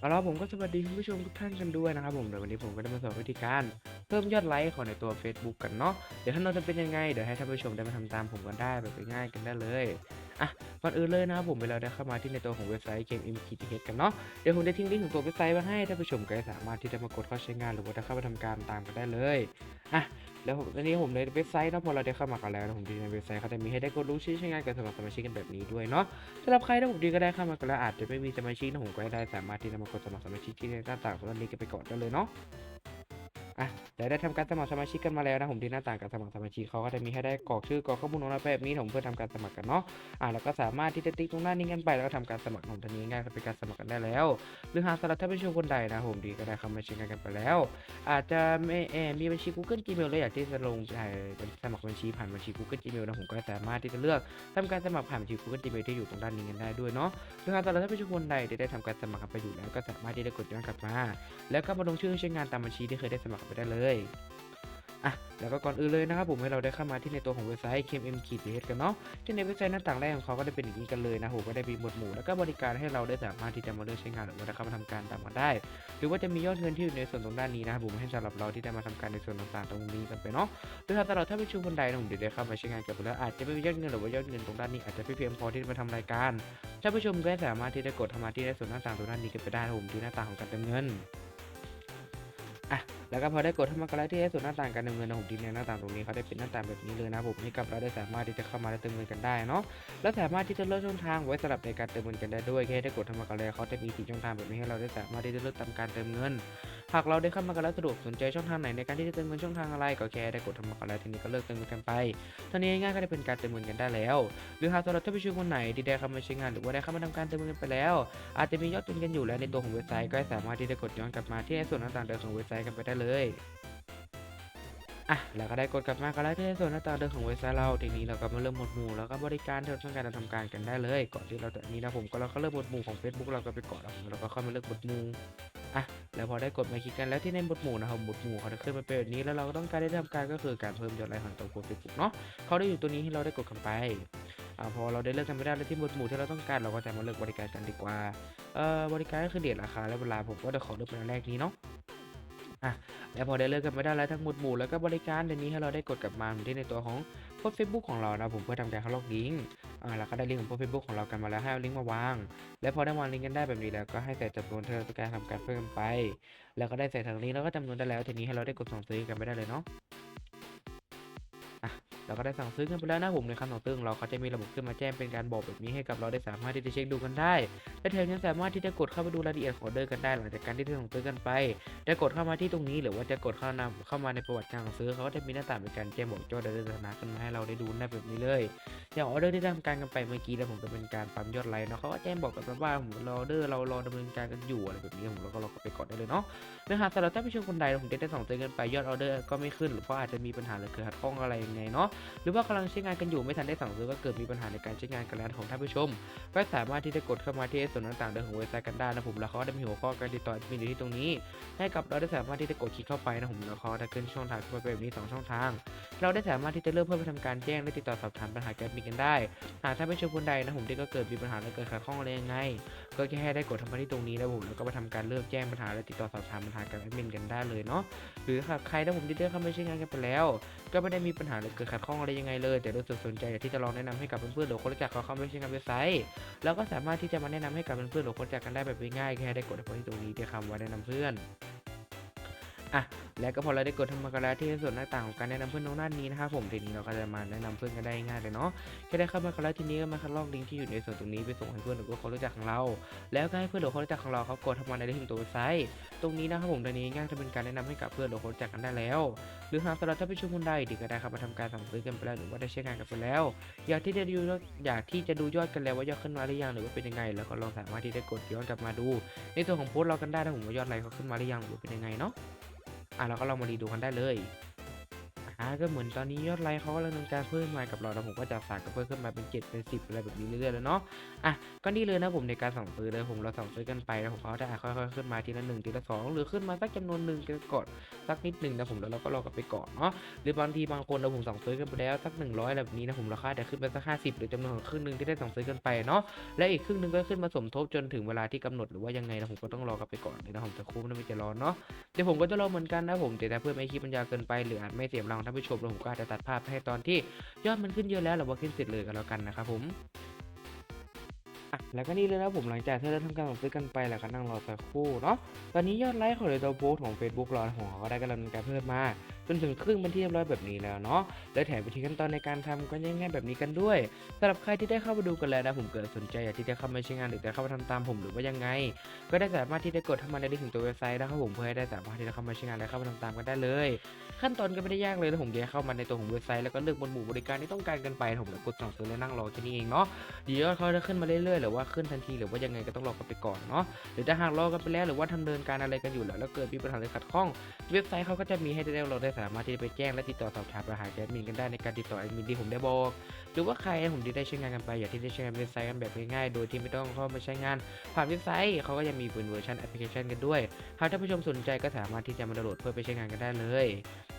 เอาละผมก็สวัสดีคุณผู้ชมทุกท่านกันด้วยนะครับผมเดี๋ยววันนี้ผมก็จะมาสอนวิธีการเพิ่มยอดไลค์ของในตัว Facebook กันเนาะเดี๋ยวท่านเราจะเป็นยังไงเดี๋ยวให้ท่านผู้ชมได้มาทำตามผมกันได้แบบง่ายๆกันได้เลยอะก่อนอื่นเลยนะครับผมเวลาได้เข้ามาที่ในตัวของเว็บไซต์ Game m k t h กันเนาะเดี๋ยวผมจะทิ้งลิงก์ของตัวเว็บไซต์ไว้ให้ท่านผู้ชมก็สามารถที่จะมากดเข้าใช้งาน หรือว่าจะเข้าไปทำการตามกันได้เลยอะ แล้วผมตอนนี้ผมในเว็บไซต์นะพอเราได้เข้ามากันแล้วนะผมดีในเว็บไซต์เขาจะมีให้ได้กดรู้ชื่อใช้งานกับสมัครสมาชิกกันแบบนี้ด้วยเนาะสำหรับใครที่ผมดีก็ได้เข้ามากันแล้วอาจจะไม่มีสมาชิกนะผมก็ได้สามารถที่จะมากดสมัครสมาชิกที่หน้าต่างตรงนี้กันไปก่อนได้เลยเนาะ อะเดี๋ยวได้ทำการสมัครสมาชิกกันมาแล้วนะผมที่หน้าต่างการสมัครสมาชิกเขาก็จะมีให้ได้กรอกชื่อกรอกข้อมูลของเราแบบนี้ผมเพื่อทำการสมัครกันเนาะอะแล้วก็สามารถที่จะติ๊กตรงหน้านี้กันไปแล้วก็ทำการสมัครของทันนี้ง่ายก็เป็นการสมัครกันได้แล้ว หรือหากสำหรับท่านผู้ชมคนใดนะผมดีก็ได้เข้ามาใช้งานกันไปแล้ว อาจจะไม่เออมีบัญชี Google Gmail เลยอยากที่จะลงใช้สมัครบัญชีผ่านบัญชี Google Gmail นะผมก็สามารถที่จะเลือกทำการสมัครผ่านบัญชี Google Gmail ที่อยู่ตรงด้านนี้กันได้ด้วยเนาะหรือหากตอนเราถ้าเป็นคนใดที่ได้ทำการสมัครกันไปอยู่แล้วก็สามารถที่ได้กดย้อนกลับมา แล้วก็มาลงชื่อใช้งานตามบัญชีที่เคยได้สมัครไปได้เลยอะแล้วก็ก่อนอื่นเลยนะครับผมให้เราได้เข้ามาที่ในตัวของเว็บไซต์ KMM ขีดกันเนาะที่ในเว็บไซต์หน้าต่างแรกของเขาก็ได้เป็นอย่างนี้กันเลยนะผมก็ได้มีหมวดหมู่แล้วก็บริการให้เราได้สามารถที่จะมาเลือกใช้งานหรือว่าจะเข้ามาทำการตามกันได้ หรือว่าจะมียอดเงินที่อยู่ในส่วนตรงด้านนี้นะครับผมให้สำหรับเราที่ได้มาทำการในส่วนต่างๆตรงนี้กันไปเนาะหรือถ้าตลอดถ้าเป็นชูคนใดนะผมเดี๋ยวได้เข้ามาใช้งานกันไปแล้วอาจจะไม่มียอดเงินหรือว่ายอดเงินตรงด้านนี้อาจจะไม่เพียงพอที่จะมาทำรายการท่านผู้ชมก็สามารถที่จะกดทำมาที่ในส่วนหน้าต่างตรงด้านนี้กันไปได้นะผมที่หน้าต่างของการเติมเงิน อะแล้วก็พอได้กดทำมากรไลที่ในส่วนหน้าต่างการเติมเงินนะผมที่ในหน้าต่างตรงนี้เขาได้เป็นหน้าต่างแบบนี้เลยนะผมให้กับเราได้สามารถที่จะเข้ามาและเติมเงินกันได้เนาะและสามารถที่จะเลือกช่องทางไว้สำหรับในการเติมเงินกันได้ด้วยแค่ได้กดทำมากันแล้วเขาจะมีสี่ช่องทางแบบนี้ให้เราได้สามารถที่จะเลือกทำการเติมเงิน หากเราได้เข้ามากันแล้วสะดวกสนใจช่องทางไหนในการที่จะเติมเงินช่องทางอะไรก็แค่ได้กดทำมากันแล้วทีนี้ก็เลือกเติมเงินกันไปเท่านี้ง่ายก็ได้เป็นการเติมเงินกันได้แล้ว หรือหากสำหรับท่านผู้ชมคนไหนที่ได้เข้ามาใช้งานหรือว่าได้เข้ามาทำการเติมเงินไปแล้ว อาจจะมียอดทุนกันอยู่แล้วในตัวของเว็บไซต์ก็สามารถที่จะกดย้อนกลับมาที่ในส่วนต่างๆเดิมของเว็บไซต์กันไปได้เลยอะแล้วก็ได้กดกลับมากันแล้วที่ในส่วนหน้าต่างเดิมของเว็บไซต์เราทีนี้เราก็มาเริ่มหมวดหมู่แล้วก็บริการที่เราต้องการจะทำการกันได้เลย ก่อนที่เราจะนี้นะผมก็เราก็เริ่มหมวดหมู่ของ Facebook เราก็ไปก่อนแล้วเราก็เข้ามาเลือกหมวดหมู่ อะแล้วพอได้กดมาคลิกกันแล้วที่ในหมวดหมู่นะครับหมวดหมู่เขาจะขึ้นมาเป็นแบบนี้แล้วเราก็ต้องการได้ทำการก็คือการเพิ่มยอดไลค์ของตัวโพสต์เฟซบุ๊กเนาะเขาได้อยู่ตัวนี้ให้เราได้กดกันไปอ่าพอเราได้เลือกกันไม่ได้แล้วที่หมวดหมู่ที่เราต้องการเราก็จะมาเลือกบริการกันดีกว่าเอ่อบริการก็คือเดทราคาและเวลาผมก็จะขอเลือกเป็นอันแรกนี้เนาะ อะแล้วพอได้เลือกกันไม่ได้แล้วทั้งหมดหมู่แล้วก็บริการเดี๋ยวนี้ให้เราได้กดกลับมาที่ในตัวของโพสเฟซบุ๊กของเรานะผมเพื่อทำการเข้าล็อกลิงก์อ่าแล้วก็ได้ลิงก์ของโพสเฟซบุ๊กของเรากันมาแล้วให้เอาลิงก์มาวาง แล้วพอได้วางลิงก์กันได้แบบนี้แล้วก็ให้ใส่จำนวนที่เราต้องการทำการเพิ่มไป แล้วก็ได้ใส่ทางลิงก์แล้วก็จำนวนได้แล้วทีนี้ให้เราได้กดสั่งซื้อกันไปได้เลยเนาะ เราก็ได้สั่งซื้อกันไปแล้วนะผมในขั้นตอนซึ่งเราเขาจะมีระบบขึ้นมาแจ้งเป็นการบอกแบบนี้ให้กับเราได้สามารถที่จะเช็คดูกันได้ และแถมยังสามารถที่จะกดเข้าไปดูรายละเอียดของอเดอร์กันได้หลังจากการที่ได้สั่งซื้อกันไปจะกดเข้ามาที่ตรงนี้หรือว่าจะกดเข้านำเข้ามาในประวัติการสั่งซื้อเขาก็จะมีหน้าต่างเป็นการแจ้งบอกยอดออเดอร์สถานะขึ้นมาให้เราได้ดูได้แบบนี้เลย อย่างออเดอร์ที่ทำการกันไปเมื่อกี้แล้วผมจะเป็นการปั๊มยอดไลค์เนาะเขาก็แจ้งบอกกับเราว่าผมรออเดอร์เรารอดำเนินการกันอยู่อะไรแบบนี้ผมเราก็รอไปก่อนได้เลยเนาะนะฮะสำหรับท่านผู้ชมคนใดผมจะได้ส่งเตือนกันไปยอดออเดอร์ก็ไม่ขึ้นหรือเพราะอาจจะมีปัญหาหรือเกิดขัดข้องอะไรยังไงเนาะหรือว่ากำลังใช้งานกันอยู่ไม่ทันได้สั่งซื้อก็เกิดมีปัญหาในการใช้งานกันแล้วของท่านผู้ชม ก็สามารถที่จะกดเข้ามาที่ส่วนต่างๆเดิมของเว็บไซต์กันได้นะผมแล้วเขาได้มีหัวข้อการติดต่อมีอยู่ที่ตรงนี้ ให้กับเราได้สามารถที่จะกดคลิกเข้าไปนะผมแล้วเขาได้ขึ้นช่องทางขึ้นมาเป็นแบบนี้สองช่องทาง เราได้สามารถที่จะเริ่มเพื่อไปทำการแจ้งและติดต่อสอบถามปัญหาการบินกันได้ หากท่านผู้ชมคนใดนะผมที่ก็เกิดมีปัญหาและเกิดขัดข้องอะไรยังไง ก็แค่ได้กดทำมาที่ตรงนี้แล้วผมแล้วก็ไปทำการเลือกแจ้งปัญหาและติดต่อสอบถามปัญหาการแอดมินกันได้เลยเนาะหรือหากใครถ้าผมที่ได้เข้ามาใช้งานกันไปแล้ว ก็ไม่ได้มีปัญหาหรือเกิดขัดข้องอะไรยังไงเลย แต่รู้สึกสนใจอยากที่จะลองแนะนำให้กับเพื่อนๆหรือคนรู้จักเขาเข้ามาใช้งานเว็บไซต์แล้วก็สามารถที่จะมาแนะนำให้กับเพื่อนๆหรือคนรู้จักกันได้แบบง่ายๆแค่ได้กดเข้ามาที่ตรงนี้ที่คำว่าแนะนำเพื่อนอะ และก็พอเราได้กดทำมากันแล้วที่ส่วนหน้าต่างของการแนะนำเพื่อนตรงด้านนี้นะครับผมทีนี้เราก็จะมาแนะนำเพื่อนกันได้ง่ายเลยเนาะแค่ได้เข้ามากันแล้วทีนี้ก็มาคัดลอกลิงก์ที่อยู่ในส่วนตรงนี้ไปส่งให้เพื่อนหรือว่าคนรู้จักของเรา แล้วก็ให้เพื่อนหรือคนรู้จักของเราเขากดทำมาในลิงตัวเว็บไซต์ ตรงนี้นะครับผมตรงนี้ง่ายจะเป็นการแนะนำให้กับเพื่อนหรือคนรู้จักกันได้แล้ว หรือหากสำหรับท่านผู้ชมคนใดที่ก็ได้เข้ามาทำการสั่งซื้อกันไปแล้วหรือว่าได้ใช้งานกันไปแล้ว อยากที่จะดูยอดอยากที่จะดูยอดกันแล้วว่ายอดขึ้นมาหรือยังหรือว่าเป็นยังไง แล้วก็ลองสามารถที่จะกดย้อนกลับมาดู ในตัวของโพสต์เรากันได้นะผมว่ายอดไลค์เขาขึ้นมาหรือยังหรือเป็นยังไงเนาะ อะเราก็ลองมารีดูกันได้เลย อ่าก็เหมือนตอนนี้ยอดไลค์เขากำลังดำเนินการเพิ่มมากับเราแล้วผมก็จากสามก็เพิ่มขึ้นมาเป็นเจ็ดเป็นสิบอะไรแบบนี้เรื่อยๆแล้วเนาะอะก็นี่เลยนะผมในการสั่งซื้อเลยผมเราสั่งซื้อกันไปแล้วผมเขาจะค่อยๆขึ้นมาทีละหนึ่งทีละสองหรือขึ้นมาสักจำนวนหนึ่งกันก่อนสักนิดหนึ่งนะผมแล้วเราก็รอกันไปก่อนเนาะหรือบางทีบางคนเราผมสั่งซื้อกันไปแล้วสักหนึ่งร้อยแบบนี้นะผมราคาจะขึ้นไปสักห้าสิบหรือจำนวนของครึ่งหนึ่งที่ได้สั่งซื้อกันไปเนาะและอีกครึ่งหนึ่งก็ขึ้นมาสมทบจนถึงเวลาที่กำหนดหรือว่ายังไงนะผมก็ต้องรอกันไปก่อนนะผมจะคุ้มนะไม่จะรอเนาะเดี๋ยวผมก็จะรอเหมือนกันนะผมแต่ถ้าเพื่อไม่คลิปมันยาวเกินไปหรืออาจไม่เสียเวลาทานผู้ชมแล้วผมก็อาจจะตัดภาพให้ตอนที่ยอดมันขึ้นเยอะแล้วหรือว่าขึ้นเสร็จเลยกันแล้วกันนะครับผมแล้วก็นี่เลยนะผมหลังจากที่เราทำการสั่งซื้อกันไปแล้วก็นั่งรอสักครู่เนาะตอนนี้ยอดไลค์ของในตัวโพสของ Facebook เราของเขาก็ได้กำลังการเพิ่มมา นถึงครึ่งเป็นที่เรียบร้อยแบบนี้แล้วเนาะและแถมวิธีขั้นตอนในการทำก็ง่ายๆแบบนี้กันด้วยสำหรับใครที่ได้เข้ามาดูกันแล้วนะผมเกิดสนใจอยากที่จะเข้ามาใช้งานหรือจะเข้ามาทำตามผมหรือว่ายังไง ก็ได้สามารถที่จะกดเข้ามาในลิงก์ถึงตัวเว็บไซต์นะครับผมเพื่อให้ได้สามารถที่จะเข้ามาใช้งานและเข้ามาทำตามกันได้เลย ขั้นตอนก็ไม่ได้ยากเลยนะผมจะเข้ามาในตัวของเว็บไซต์แล้วก็เลือกบนหมู่บริการที่ต้องการกันไปผมแล้วกดสั่งซื้อและนั่งรอแค่นี้เองเนาะเดี๋ยวเขาจะขึ้นมาเรื่อยๆหรือว่าขึ้นทันทีหรือว่ายังไงก็ต้องรอกันไปก่อนเนาะหรือถ้าหากรอกันไปแล้วหรือว่าทำเนินการอะไรกันอยู่แล้วแล้วเกิดมีปัญหาอะไรขัดข้อง เว็บไซต์เขาก็จะมีให้ได้เราได้สามารถที่จะไปแจ้งและติดต่อสอบถามปัญหาแอดมินกันได้ในการติดต่อแอดมินที่ผมได้บอก หรือว่าใครผมที่ได้ใช้งานกันไปอยากที่ได้ใช้งานเว็บไซต์กันแบบง่ายๆ โดยที่ไม่ต้องเข้ามาใช้งานผ่านเว็บไซต์เขาก็จะมีเป็นเวอร์ชันแอปพลิเคชันกันด้วย หากท่านผู้ชมสนใจก็สามารถที่จะมาดาวน์โหลดเพื่อไปใช้งานกันได้เลย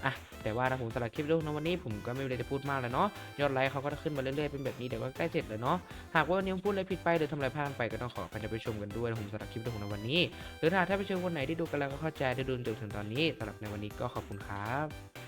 อะแต่ว่านะผมสำหรับคลิปวิดีโอในวันนี้ผมก็ไม่มีอะไรจะพูดมากแล้วเนาะยอดไลค์เขาก็ขึ้นมาเรื่อยๆเป็นแบบนี้เดี๋ยวก็ใกล้เสร็จแล้วเนาะหากว่าวันนี้ผมพูดอะไรผิดไปหรือทำอะไรพลาดไปก็ต้องขออภัยท่านผู้ชมกันด้วยนะผมสำหรับคลิปวิดีโอของในวันนี้ หรือถ้าท่านผู้ชมคนไหนที่ดูกันแล้วก็เข้าใจได้ดูจนถึงตอนนี้สำหรับในวันนี้ก็ขอบคุณครับ